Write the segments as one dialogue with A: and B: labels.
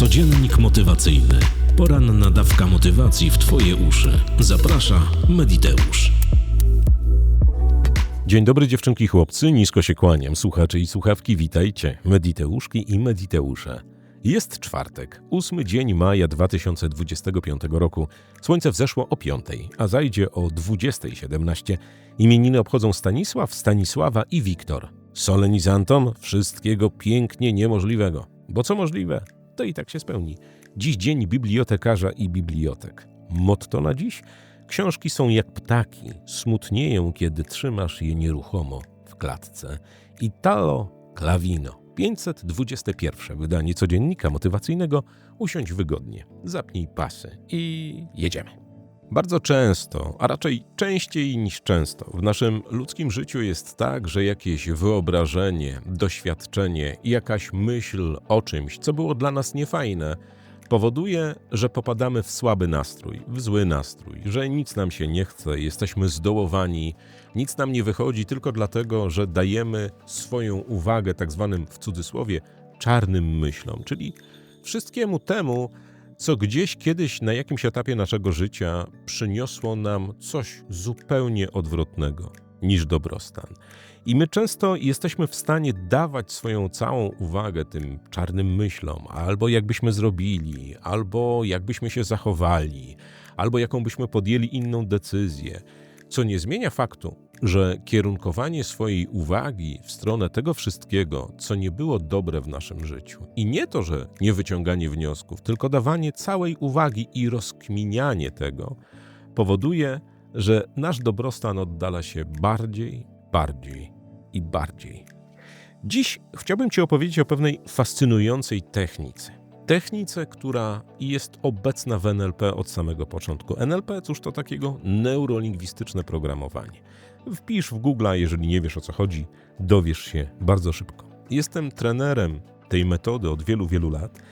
A: Codziennik motywacyjny. Poranna dawka motywacji w Twoje uszy. Zaprasza Mediteusz.
B: Dzień dobry dziewczynki chłopcy, nisko się kłaniam, słuchacze i słuchawki, witajcie, Mediteuszki i Mediteusze. Jest czwartek, ósmy dzień maja 2025 roku. Słońce wzeszło o 5, a zajdzie o 20.17. Imieniny obchodzą Stanisław, Stanisława i Wiktor. Solenizantom wszystkiego pięknie niemożliwego. Bo co możliwe, to i tak się spełni. Dziś dzień bibliotekarza i bibliotek. Motto na dziś? Książki są jak ptaki, smutnieją, kiedy trzymasz je nieruchomo w klatce. Italo Clavino. 521 wydanie codziennika motywacyjnego. Usiądź wygodnie, zapnij pasy i jedziemy. Bardzo często, a raczej częściej niż często, w naszym ludzkim życiu jest tak, że jakieś wyobrażenie, doświadczenie, jakaś myśl o czymś, co było dla nas niefajne, powoduje, że popadamy w słaby nastrój, w zły nastrój, że nic nam się nie chce, jesteśmy zdołowani, nic nam nie wychodzi tylko dlatego, że dajemy swoją uwagę tak zwanym w cudzysłowie czarnym myślom, czyli wszystkiemu temu, co gdzieś kiedyś na jakimś etapie naszego życia przyniosło nam coś zupełnie odwrotnego niż dobrostan. I my często jesteśmy w stanie dawać swoją całą uwagę tym czarnym myślom, albo jakbyśmy zrobili, albo jakbyśmy się zachowali, albo jaką byśmy podjęli inną decyzję, co nie zmienia faktu, że kierunkowanie swojej uwagi w stronę tego wszystkiego, co nie było dobre w naszym życiu, i nie to, że nie wyciąganie wniosków, tylko dawanie całej uwagi i rozkminianie tego, powoduje, że nasz dobrostan oddala się bardziej, bardziej i bardziej. Dziś chciałbym Ci opowiedzieć o pewnej fascynującej technice. Technice, która jest obecna w NLP od samego początku. NLP, cóż to takiego neurolingwistyczne programowanie. Wpisz w Google, jeżeli nie wiesz o co chodzi, dowiesz się bardzo szybko. Jestem trenerem tej metody od wielu, wielu lat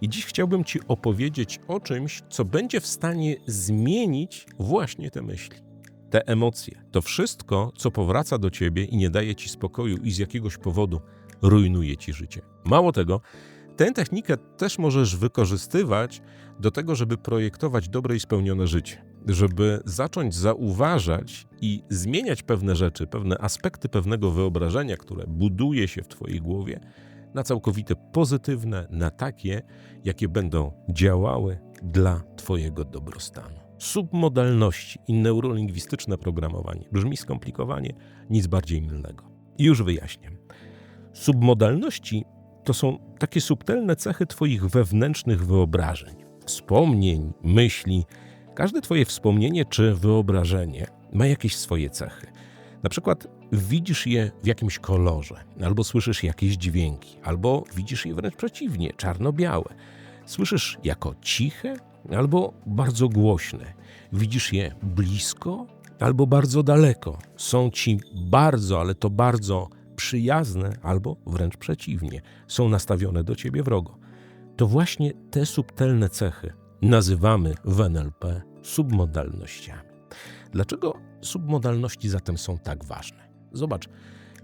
B: i dziś chciałbym Ci opowiedzieć o czymś, co będzie w stanie zmienić właśnie te myśli, te emocje. To wszystko, co powraca do Ciebie i nie daje Ci spokoju i z jakiegoś powodu rujnuje Ci życie. Mało tego, tę technikę też możesz wykorzystywać do tego, żeby projektować dobre i spełnione życie, żeby zacząć zauważać i zmieniać pewne rzeczy, pewne aspekty pewnego wyobrażenia, które buduje się w Twojej głowie, na całkowite pozytywne, na takie, jakie będą działały dla Twojego dobrostanu. Submodalności i neurolingwistyczne programowanie brzmi skomplikowanie, nic bardziej mylnego. Już wyjaśniam. Submodalności to są takie subtelne cechy Twoich wewnętrznych wyobrażeń, wspomnień, myśli. Każde Twoje wspomnienie czy wyobrażenie ma jakieś swoje cechy. Na przykład widzisz je w jakimś kolorze, albo słyszysz jakieś dźwięki, albo widzisz je wręcz przeciwnie, czarno-białe. Słyszysz jako ciche, albo bardzo głośne. Widzisz je blisko, albo bardzo daleko. Są ci bardzo, ale to bardzo przyjazne, albo wręcz przeciwnie, są nastawione do ciebie wrogo. To właśnie te subtelne cechy nazywamy w NLP submodalnościami. Dlaczego submodalności zatem są tak ważne? Zobacz,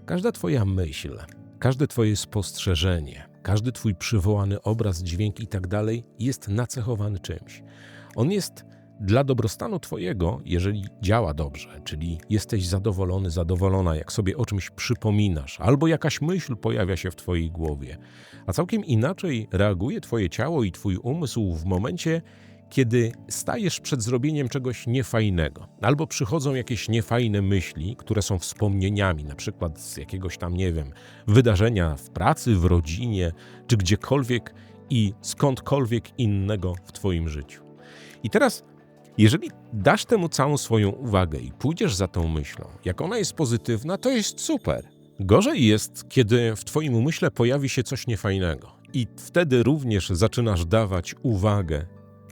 B: każda Twoja myśl, każde Twoje spostrzeżenie, każdy Twój przywołany obraz, dźwięk i tak dalej jest nacechowany czymś. On jest dla dobrostanu Twojego, jeżeli działa dobrze, czyli jesteś zadowolony, zadowolona, jak sobie o czymś przypominasz, albo jakaś myśl pojawia się w Twojej głowie, a całkiem inaczej reaguje Twoje ciało i Twój umysł w momencie, kiedy stajesz przed zrobieniem czegoś niefajnego, albo przychodzą jakieś niefajne myśli, które są wspomnieniami, na przykład z jakiegoś tam, nie wiem, wydarzenia w pracy, w rodzinie, czy gdziekolwiek i skądkolwiek innego w Twoim życiu. I teraz, jeżeli dasz temu całą swoją uwagę i pójdziesz za tą myślą, jak ona jest pozytywna, to jest super. Gorzej jest, kiedy w Twoim umyśle pojawi się coś niefajnego. I wtedy również zaczynasz dawać uwagę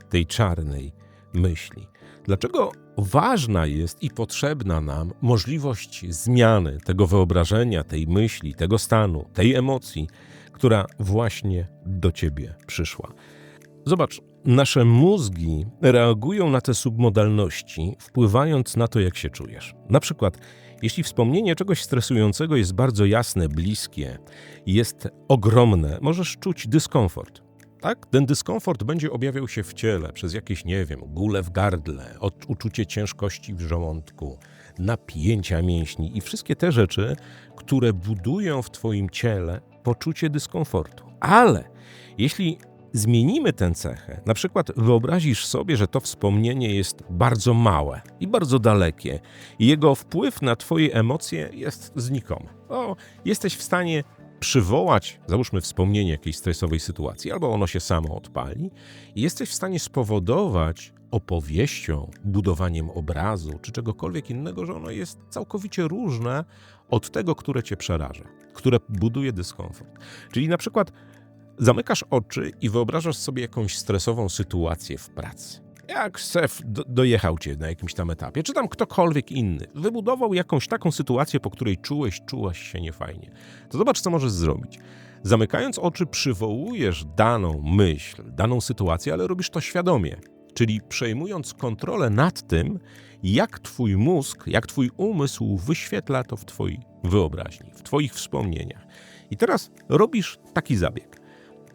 B: tej czarnej myśli. Dlaczego ważna jest i potrzebna nam możliwość zmiany tego wyobrażenia, tej myśli, tego stanu, tej emocji, która właśnie do ciebie przyszła? Zobacz, nasze mózgi reagują na te submodalności, wpływając na to, jak się czujesz. Na przykład, jeśli wspomnienie czegoś stresującego jest bardzo jasne, bliskie, jest ogromne, możesz czuć dyskomfort. Tak? Ten dyskomfort będzie objawiał się w ciele przez jakieś, nie wiem, gule w gardle, uczucie ciężkości w żołądku, napięcia mięśni i wszystkie te rzeczy, które budują w Twoim ciele poczucie dyskomfortu. Ale jeśli zmienimy tę cechę, na przykład wyobrazisz sobie, że to wspomnienie jest bardzo małe i bardzo dalekie, i jego wpływ na Twoje emocje jest znikomy. O, jesteś w stanie przywołać, załóżmy, wspomnienie jakiejś stresowej sytuacji, albo ono się samo odpali, i jesteś w stanie spowodować opowieścią, budowaniem obrazu czy czegokolwiek innego, że ono jest całkowicie różne od tego, które cię przeraża, które buduje dyskomfort. Czyli na przykład zamykasz oczy i wyobrażasz sobie jakąś stresową sytuację w pracy. Jak szef do, dojechał cię na jakimś tam etapie, czy tam ktokolwiek inny, wybudował jakąś taką sytuację, po której czułeś, czułaś się niefajnie, to zobacz, co możesz zrobić. Zamykając oczy, przywołujesz daną myśl, daną sytuację, ale robisz to świadomie, czyli przejmując kontrolę nad tym, jak twój mózg, jak twój umysł wyświetla to w twojej wyobraźni, w twoich wspomnieniach. I teraz robisz taki zabieg.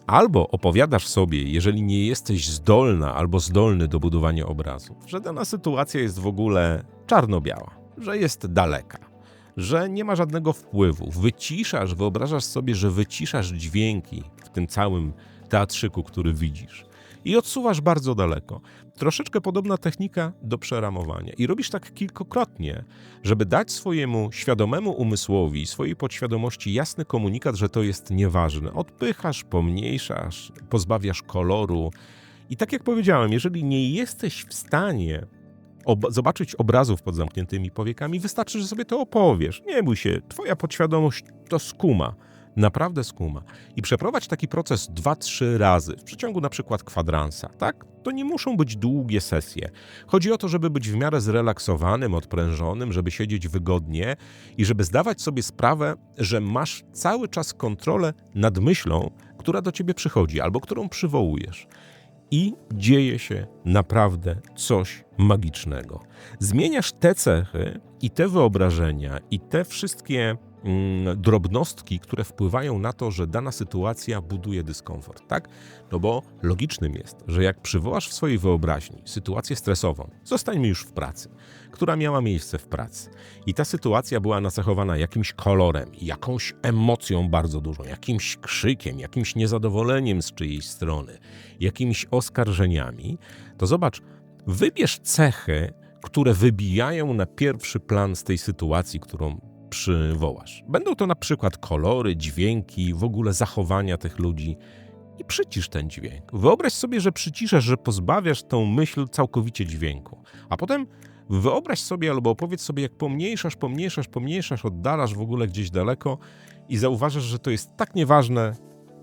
B: Albo opowiadasz sobie, jeżeli nie jesteś zdolna albo zdolny do budowania obrazów, że dana sytuacja jest w ogóle czarno-biała, że jest daleka, że nie ma żadnego wpływu. Wyciszasz, wyobrażasz sobie, że wyciszasz dźwięki w tym całym teatrzyku, który widzisz i odsuwasz bardzo daleko. Troszeczkę podobna technika do przeramowania. I robisz tak kilkukrotnie, żeby dać swojemu świadomemu umysłowi, swojej podświadomości jasny komunikat, że to jest nieważne. Odpychasz, pomniejszasz, pozbawiasz koloru. I tak jak powiedziałem, jeżeli nie jesteś w stanie ob zobaczyć obrazów pod zamkniętymi powiekami, wystarczy, że sobie to opowiesz. Nie bój się, twoja podświadomość to skuma naprawdę skuma. I przeprowadź taki proces 2-3 razy w przeciągu na przykład kwadransa, tak? To nie muszą być długie sesje. Chodzi o to, żeby być w miarę zrelaksowanym, odprężonym, żeby siedzieć wygodnie i żeby zdawać sobie sprawę, że masz cały czas kontrolę nad myślą, która do ciebie przychodzi albo którą przywołujesz. I dzieje się naprawdę coś magicznego. Zmieniasz te cechy i te wyobrażenia i te wszystkie drobnostki, które wpływają na to, że dana sytuacja buduje dyskomfort, tak? No bo logicznym jest, że jak przywołasz w swojej wyobraźni sytuację stresową, zostańmy już w pracy, która miała miejsce w pracy i ta sytuacja była nacechowana jakimś kolorem, jakąś emocją bardzo dużą, jakimś krzykiem, jakimś niezadowoleniem z czyjejś strony, jakimiś oskarżeniami, to zobacz, wybierz cechy, które wybijają na pierwszy plan z tej sytuacji, którą przywołasz. Będą to na przykład kolory, dźwięki, w ogóle zachowania tych ludzi. I przycisz ten dźwięk. Wyobraź sobie, że przyciszasz, że pozbawiasz tą myśl całkowicie dźwięku. A potem wyobraź sobie albo opowiedz sobie, jak pomniejszasz, pomniejszasz, pomniejszasz, oddalasz w ogóle gdzieś daleko i zauważasz, że to jest tak nieważne,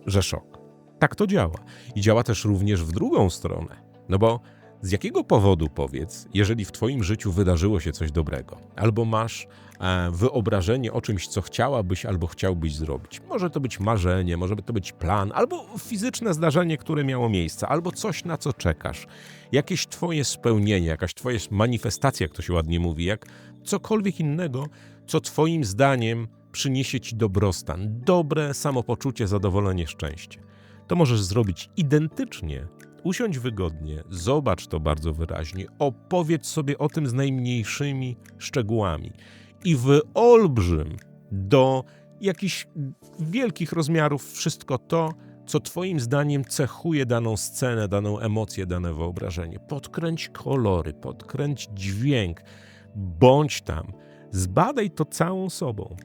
B: że szok. Tak to działa. I działa też również w drugą stronę. No bo z jakiego powodu, powiedz, jeżeli w Twoim życiu wydarzyło się coś dobrego, albo masz e, wyobrażenie o czymś, co chciałabyś albo chciałbyś zrobić? Może to być marzenie, może to być plan, albo fizyczne zdarzenie, które miało miejsce, albo coś, na co czekasz. Jakieś Twoje spełnienie, jakaś Twoja manifestacja, jak to się ładnie mówi, jak cokolwiek innego, co Twoim zdaniem przyniesie Ci dobrostan, dobre samopoczucie, zadowolenie, szczęście. To możesz zrobić identycznie Usiądź wygodnie, zobacz to bardzo wyraźnie, opowiedz sobie o tym z najmniejszymi szczegółami i wyolbrzym do jakichś wielkich rozmiarów wszystko to, co Twoim zdaniem cechuje daną scenę, daną emocję, dane wyobrażenie. Podkręć kolory, podkręć dźwięk, bądź tam, zbadaj to całą sobą.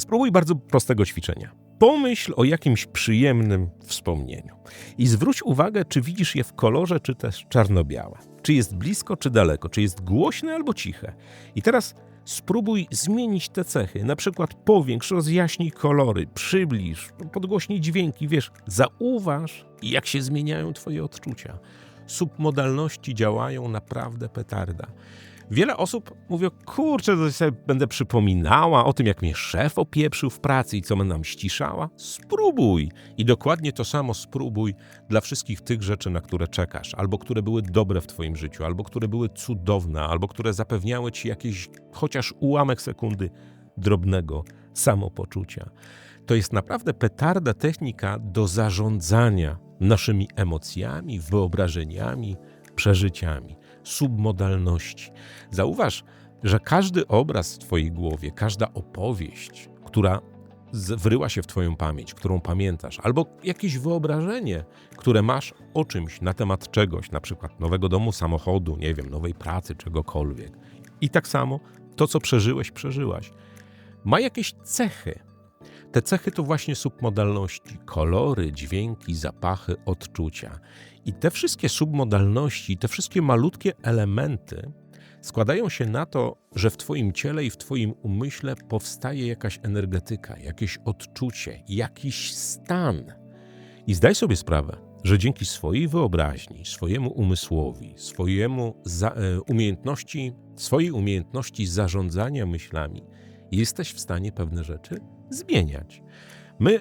B: Spróbuj bardzo prostego ćwiczenia. Pomyśl o jakimś przyjemnym wspomnieniu i zwróć uwagę, czy widzisz je w kolorze, czy też czarno-białe. Czy jest blisko, czy daleko, czy jest głośne albo ciche. I teraz spróbuj zmienić te cechy. Na przykład powiększ, rozjaśnij kolory, przybliż, podgłośnij dźwięki, wiesz, zauważ, jak się zmieniają Twoje odczucia. Submodalności działają naprawdę petarda. Wiele osób mówi, kurczę, to sobie będę przypominała o tym, jak mnie szef opieprzył w pracy i co nam ściszała. Spróbuj. I dokładnie to samo spróbuj dla wszystkich tych rzeczy, na które czekasz, albo które były dobre w twoim życiu, albo które były cudowne, albo które zapewniały ci jakiś chociaż ułamek sekundy drobnego samopoczucia. To jest naprawdę petarda technika do zarządzania naszymi emocjami, wyobrażeniami, przeżyciami, submodalności. Zauważ, że każdy obraz w Twojej głowie, każda opowieść, która wryła się w Twoją pamięć, którą pamiętasz, albo jakieś wyobrażenie, które masz o czymś, na temat czegoś, na przykład nowego domu, samochodu, nie wiem, nowej pracy, czegokolwiek. I tak samo to, co przeżyłeś, przeżyłaś, ma jakieś cechy. Te cechy to właśnie submodalności, kolory, dźwięki, zapachy, odczucia. I te wszystkie submodalności, te wszystkie malutkie elementy składają się na to, że w Twoim ciele i w Twoim umyśle powstaje jakaś energetyka, jakieś odczucie, jakiś stan. I zdaj sobie sprawę, że dzięki swojej wyobraźni, swojemu umysłowi, swojemu e, umiejętności, swojej umiejętności zarządzania myślami, jesteś w stanie pewne rzeczy zmieniać. My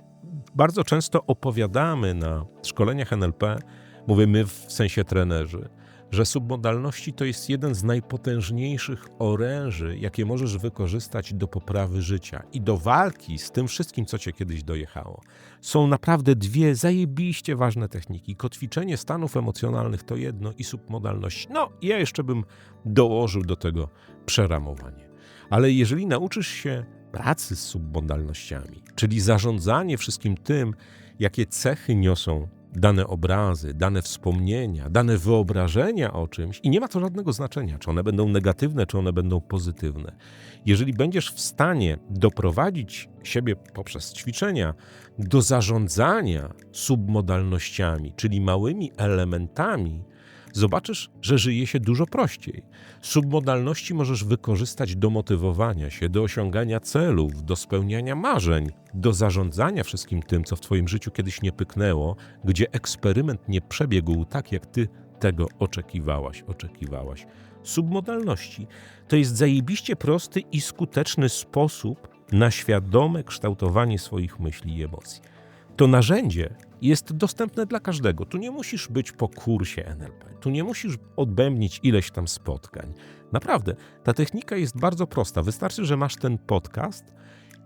B: bardzo często opowiadamy na szkoleniach NLP, mówię my w sensie trenerzy, że submodalności to jest jeden z najpotężniejszych oręży, jakie możesz wykorzystać do poprawy życia i do walki z tym wszystkim, co cię kiedyś dojechało. Są naprawdę dwie zajebiście ważne techniki. Kotwiczenie stanów emocjonalnych to jedno i submodalność. No, ja jeszcze bym dołożył do tego przeramowanie. Ale jeżeli nauczysz się pracy z submodalnościami, czyli zarządzanie wszystkim tym, jakie cechy niosą dane obrazy, dane wspomnienia, dane wyobrażenia o czymś, i nie ma to żadnego znaczenia, czy one będą negatywne, czy one będą pozytywne. Jeżeli będziesz w stanie doprowadzić siebie poprzez ćwiczenia do zarządzania submodalnościami, czyli małymi elementami, zobaczysz, że żyje się dużo prościej. Submodalności możesz wykorzystać do motywowania się, do osiągania celów, do spełniania marzeń, do zarządzania wszystkim tym, co w Twoim życiu kiedyś nie pyknęło, gdzie eksperyment nie przebiegł tak, jak Ty tego oczekiwałaś, oczekiwałaś. Submodalności to jest zajebiście prosty i skuteczny sposób na świadome kształtowanie swoich myśli i emocji. To narzędzie jest dostępne dla każdego. Tu nie musisz być po kursie NLP, tu nie musisz odbębnić ileś tam spotkań. Naprawdę, ta technika jest bardzo prosta. Wystarczy, że masz ten podcast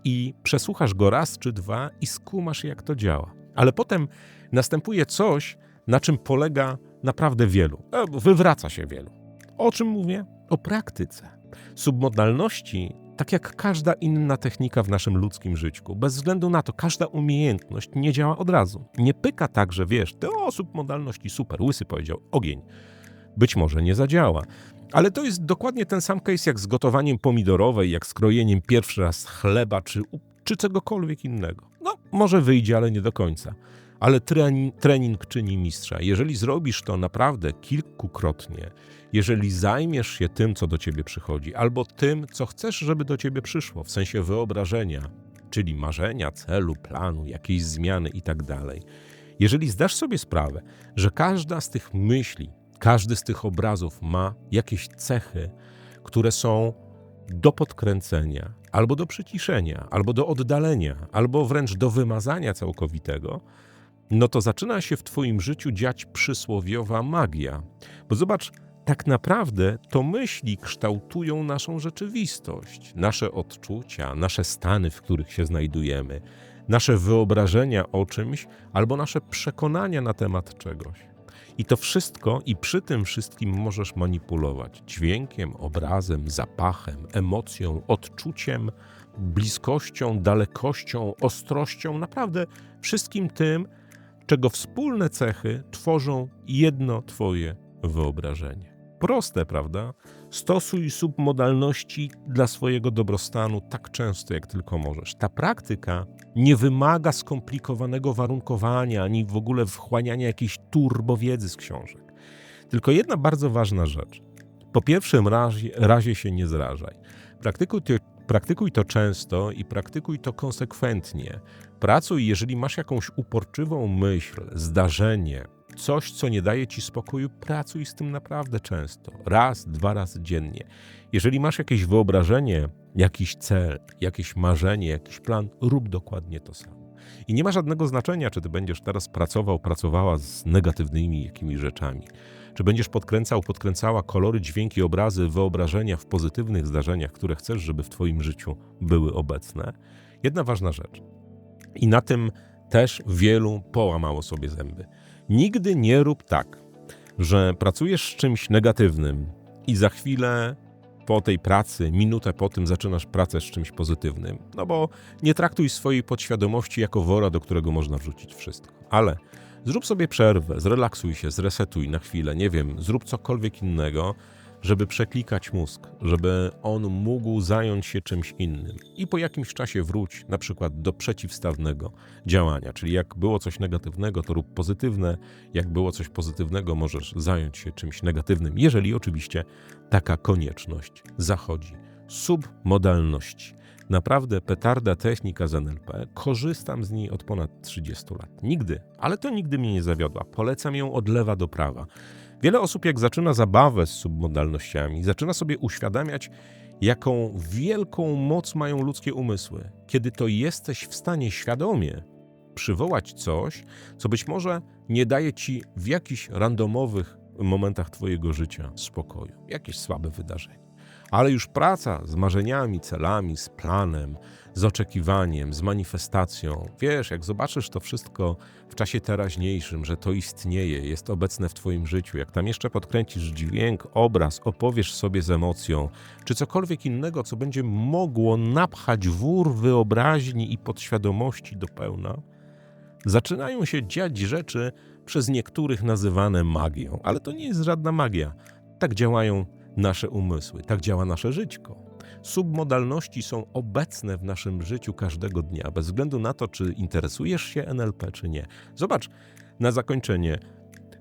B: i przesłuchasz go raz czy dwa i skumasz, jak to działa. Ale potem następuje coś, na czym polega naprawdę wielu. E, Wywraca się wielu. O czym mówię? O praktyce. Submodalności, tak jak każda inna technika w naszym ludzkim życiu, bez względu na to, każda umiejętność nie działa od razu. Nie pyka tak, że wiesz, ty o submodalności super, łysy powiedział, ogień. Być może nie zadziała. Ale to jest dokładnie ten sam case jak z gotowaniem pomidorowej, jak z krojeniem pierwszy raz chleba czy, czy czegokolwiek innego. No, może wyjdzie, ale nie do końca. Ale trening, trening czyni mistrza. Jeżeli zrobisz to naprawdę kilkukrotnie, jeżeli zajmiesz się tym, co do ciebie przychodzi, albo tym, co chcesz, żeby do ciebie przyszło, w sensie wyobrażenia, czyli marzenia, celu, planu, jakiejś zmiany i tak. Jeżeli zdasz sobie sprawę, że każda z tych myśli, każdy z tych obrazów ma jakieś cechy, które są do podkręcenia, albo do przyciszenia, albo do oddalenia, albo wręcz do wymazania całkowitego, no to zaczyna się w Twoim życiu dziać przysłowiowa magia. Bo zobacz, tak naprawdę to myśli kształtują naszą rzeczywistość, nasze odczucia, nasze stany, w których się znajdujemy, nasze wyobrażenia o czymś albo nasze przekonania na temat czegoś. I to wszystko, i przy tym wszystkim możesz manipulować dźwiękiem, obrazem, zapachem, emocją, odczuciem, bliskością, dalekością, ostrością, naprawdę wszystkim tym, czego wspólne cechy tworzą jedno Twoje wyobrażenie. Proste, prawda? Stosuj submodalności dla swojego dobrostanu tak często, jak tylko możesz. Ta praktyka nie wymaga skomplikowanego warunkowania ani w ogóle wchłaniania jakiejś turbowiedzy z książek. Tylko jedna bardzo ważna rzecz. Po pierwszym razie, razie się nie zrażaj. Praktykuj praktykuj to często i praktykuj to konsekwentnie. Pracuj, jeżeli masz jakąś uporczywą myśl, zdarzenie, coś, co nie daje ci spokoju, pracuj z tym naprawdę często. Raz, dwa razy dziennie. Jeżeli masz jakieś wyobrażenie, jakiś cel, jakieś marzenie, jakiś plan, rób dokładnie to samo. I nie ma żadnego znaczenia, czy ty będziesz teraz pracował, pracowała z negatywnymi jakimiś rzeczami. Czy będziesz podkręcał, podkręcała kolory, dźwięki, obrazy, wyobrażenia w pozytywnych zdarzeniach, które chcesz, żeby w Twoim życiu były obecne. Jedna ważna rzecz. I na tym też wielu połamało sobie zęby. Nigdy nie rób tak, że pracujesz z czymś negatywnym i za chwilę po tej pracy, minutę po tym zaczynasz pracę z czymś pozytywnym. No bo nie traktuj swojej podświadomości jako wora, do którego można wrzucić wszystko. Ale zrób sobie przerwę, zrelaksuj się, zresetuj na chwilę, nie wiem, zrób cokolwiek innego, żeby przeklikać mózg, żeby on mógł zająć się czymś innym. I po jakimś czasie wróć na przykład do przeciwstawnego działania, czyli jak było coś negatywnego, to rób pozytywne, jak było coś pozytywnego, możesz zająć się czymś negatywnym, jeżeli oczywiście taka konieczność zachodzi. Submodalności. Naprawdę petarda technika z NLP. Korzystam z niej od ponad 30 lat. Nigdy, ale to nigdy mnie nie zawiodła. Polecam ją od lewa do prawa. Wiele osób, jak zaczyna zabawę z submodalnościami, zaczyna sobie uświadamiać, jaką wielką moc mają ludzkie umysły, kiedy to jesteś w stanie świadomie przywołać coś, co być może nie daje ci w jakichś randomowych momentach Twojego życia spokoju, jakieś słabe wydarzenie. Ale już praca z marzeniami, celami, z planem, z oczekiwaniem, z manifestacją. Wiesz, jak zobaczysz to wszystko w czasie teraźniejszym, że to istnieje, jest obecne w Twoim życiu, jak tam jeszcze podkręcisz dźwięk, obraz, opowiesz sobie z emocją, czy cokolwiek innego, co będzie mogło napchać wór wyobraźni i podświadomości do pełna, zaczynają się dziać rzeczy przez niektórych nazywane magią. Ale to nie jest żadna magia. Tak działają nasze umysły, tak działa nasze żyćko. Submodalności są obecne w naszym życiu każdego dnia, bez względu na to, czy interesujesz się NLP, czy nie. Zobacz, na zakończenie,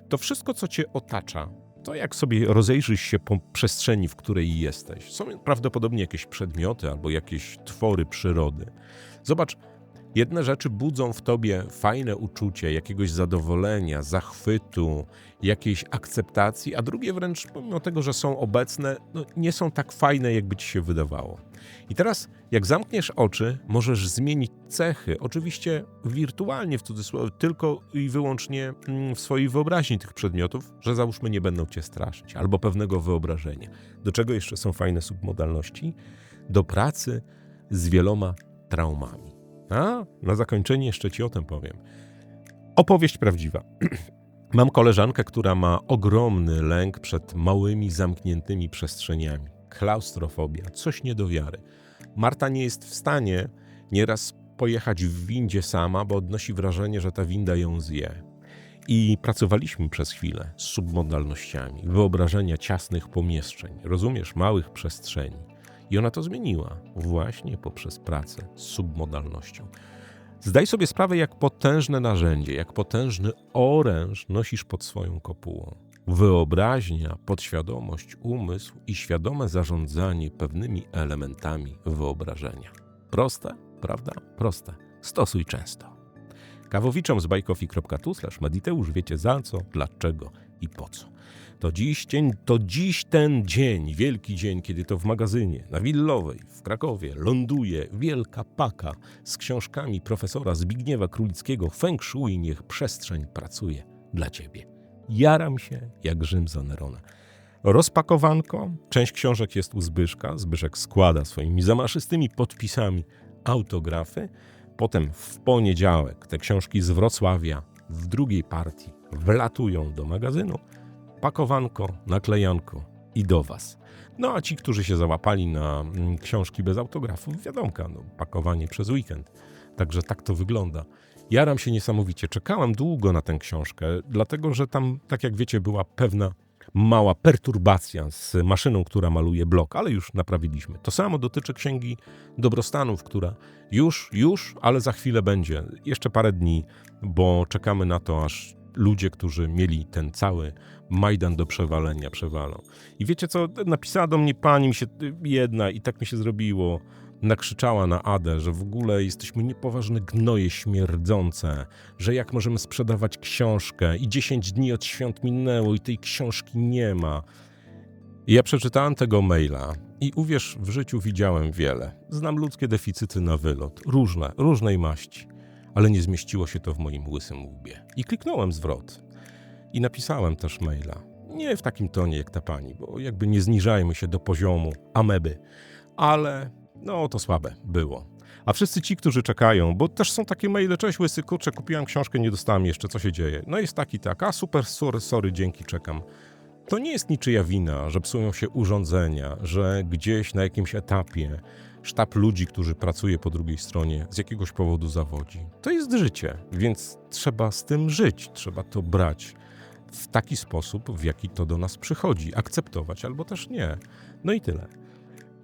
B: to wszystko, co cię otacza, to jak sobie rozejrzysz się po przestrzeni, w której jesteś, są prawdopodobnie jakieś przedmioty albo jakieś twory przyrody. Zobacz, Jedne rzeczy budzą w tobie fajne uczucie, jakiegoś zadowolenia, zachwytu, jakiejś akceptacji, a drugie wręcz, pomimo tego, że są obecne, no, nie są tak fajne, jakby ci się wydawało. I teraz, jak zamkniesz oczy, możesz zmienić cechy, oczywiście wirtualnie, w cudzysłowie, tylko i wyłącznie mm, w swojej wyobraźni tych przedmiotów, że załóżmy nie będą cię straszyć, albo pewnego wyobrażenia. Do czego jeszcze są fajne submodalności? Do pracy z wieloma traumami. A na zakończenie jeszcze ci o tym powiem. Opowieść prawdziwa. Mam koleżankę, która ma ogromny lęk przed małymi, zamkniętymi przestrzeniami. Klaustrofobia, coś nie do wiary. Marta nie jest w stanie nieraz pojechać w windzie sama, bo odnosi wrażenie, że ta winda ją zje. I pracowaliśmy przez chwilę z submodalnościami, wyobrażenia ciasnych pomieszczeń, rozumiesz, małych przestrzeni. I ona to zmieniła właśnie poprzez pracę z submodalnością. Zdaj sobie sprawę, jak potężne narzędzie, jak potężny oręż nosisz pod swoją kopułą. Wyobraźnia, podświadomość, umysł i świadome zarządzanie pewnymi elementami wyobrażenia. Proste, prawda? Proste. Stosuj często. Kawowiczom z bajkofi.tu mediteusz wiecie za co, dlaczego i po co. To dziś, dzień, to dziś ten dzień, wielki dzień, kiedy to w magazynie na Willowej w Krakowie ląduje wielka paka z książkami profesora Zbigniewa Królickiego Feng Shui niech przestrzeń pracuje dla ciebie. Jaram się jak Rzym za Nerona. Rozpakowanko, część książek jest u Zbyszka, Zbyszek składa swoimi zamaszystymi podpisami autografy, potem w poniedziałek te książki z Wrocławia w drugiej partii wlatują do magazynu, pakowanko, naklejanko i do Was. No a ci, którzy się załapali na mm, książki bez autografów, wiadomka, no, pakowanie przez weekend. Także tak to wygląda. Jaram się niesamowicie. Czekałem długo na tę książkę, dlatego że tam, tak jak wiecie, była pewna mała perturbacja z maszyną, która maluje blok, ale już naprawiliśmy. To samo dotyczy księgi dobrostanów, która już, już, ale za chwilę będzie. Jeszcze parę dni, bo czekamy na to, aż ludzie, którzy mieli ten cały Majdan do przewalenia, przewalą. I wiecie co, napisała do mnie pani mi się jedna i tak mi się zrobiło. Nakrzyczała na Adę, że w ogóle jesteśmy niepoważne gnoje śmierdzące, że jak możemy sprzedawać książkę i 10 dni od świąt minęło i tej książki nie ma. I ja przeczytałem tego maila i uwierz, w życiu widziałem wiele. Znam ludzkie deficyty na wylot, różne, różnej maści, ale nie zmieściło się to w moim łysym łbie. I kliknąłem zwrot. I napisałem też maila. Nie w takim tonie jak ta pani, bo jakby nie zniżajmy się do poziomu ameby, ale no to słabe było. A wszyscy ci, którzy czekają, bo też są takie maile, cześć łysy, kurczę, kupiłem książkę, nie dostałem jeszcze, co się dzieje? No jest taki tak, a super, sorry, sorry, dzięki, czekam. To nie jest niczyja wina, że psują się urządzenia, że gdzieś na jakimś etapie sztab ludzi, którzy pracuje po drugiej stronie, z jakiegoś powodu zawodzi. To jest życie, więc trzeba z tym żyć, trzeba to brać w taki sposób, w jaki to do nas przychodzi, akceptować albo też nie. No i tyle.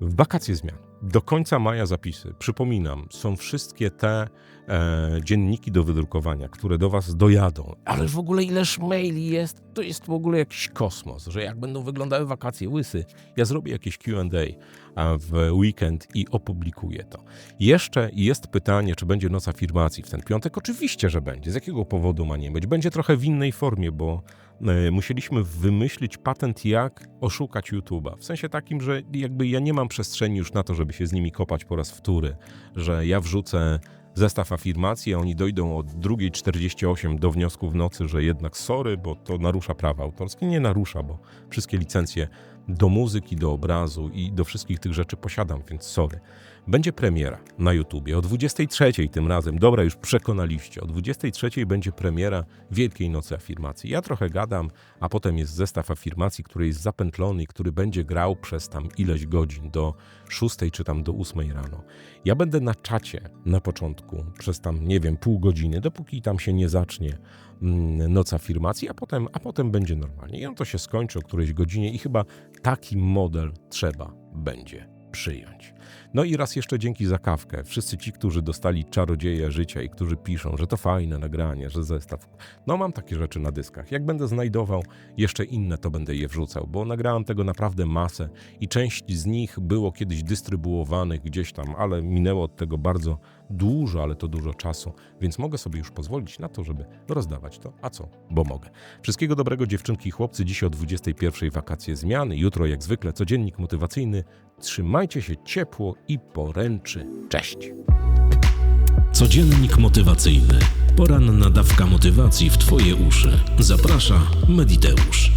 B: Wakacje zmian. Do końca maja zapisy. Przypominam, są wszystkie te e, dzienniki do wydrukowania, które do Was dojadą. Ale w ogóle ileż maili jest, to jest w ogóle jakiś kosmos, że jak będą wyglądały wakacje łysy, ja zrobię jakieś Q&A w weekend i opublikuję to. Jeszcze jest pytanie, czy będzie noc afirmacji w ten piątek. Oczywiście, że będzie. Z jakiego powodu ma nie być? Będzie trochę w innej formie, bo e, musieliśmy wymyślić patent, jak oszukać YouTube'a. W sensie takim, że jakby ja nie mam przestrzeni już na to, żeby się z nimi kopać po raz wtóry, że ja wrzucę zestaw afirmacji, a oni dojdą o 2.48 do wniosku w nocy, że jednak sorry, bo to narusza prawa autorskie. Nie narusza, bo wszystkie licencje do muzyki, do obrazu i do wszystkich tych rzeczy posiadam, więc sorry. Będzie premiera na YouTubie o 23 tym razem. Dobra, już przekonaliście. O 23 będzie premiera Wielkiej Nocy Afirmacji. Ja trochę gadam, a potem jest zestaw afirmacji, który jest zapętlony i który będzie grał przez tam ileś godzin do 6 czy tam do 8 rano. Ja będę na czacie na początku przez tam, nie wiem, pół godziny, dopóki tam się nie zacznie noc afirmacji, a potem, a potem będzie normalnie. I on to się skończy o którejś godzinie i chyba taki model trzeba będzie przyjąć. No i raz jeszcze dzięki za kawkę. Wszyscy ci, którzy dostali czarodzieje życia i którzy piszą, że to fajne nagranie, że zestaw. No mam takie rzeczy na dyskach. Jak będę znajdował jeszcze inne, to będę je wrzucał, bo nagrałem tego naprawdę masę i część z nich było kiedyś dystrybuowanych gdzieś tam, ale minęło od tego bardzo dużo, ale to dużo czasu, więc mogę sobie już pozwolić na to, żeby rozdawać to. A co? Bo mogę. Wszystkiego dobrego dziewczynki i chłopcy. Dziś o 21 wakacje zmiany, jutro jak zwykle codziennik motywacyjny. Trzymajcie się ciepło i poręczy. Cześć!
A: Codziennik motywacyjny. Poranna dawka motywacji w Twoje uszy. Zaprasza Mediteusz.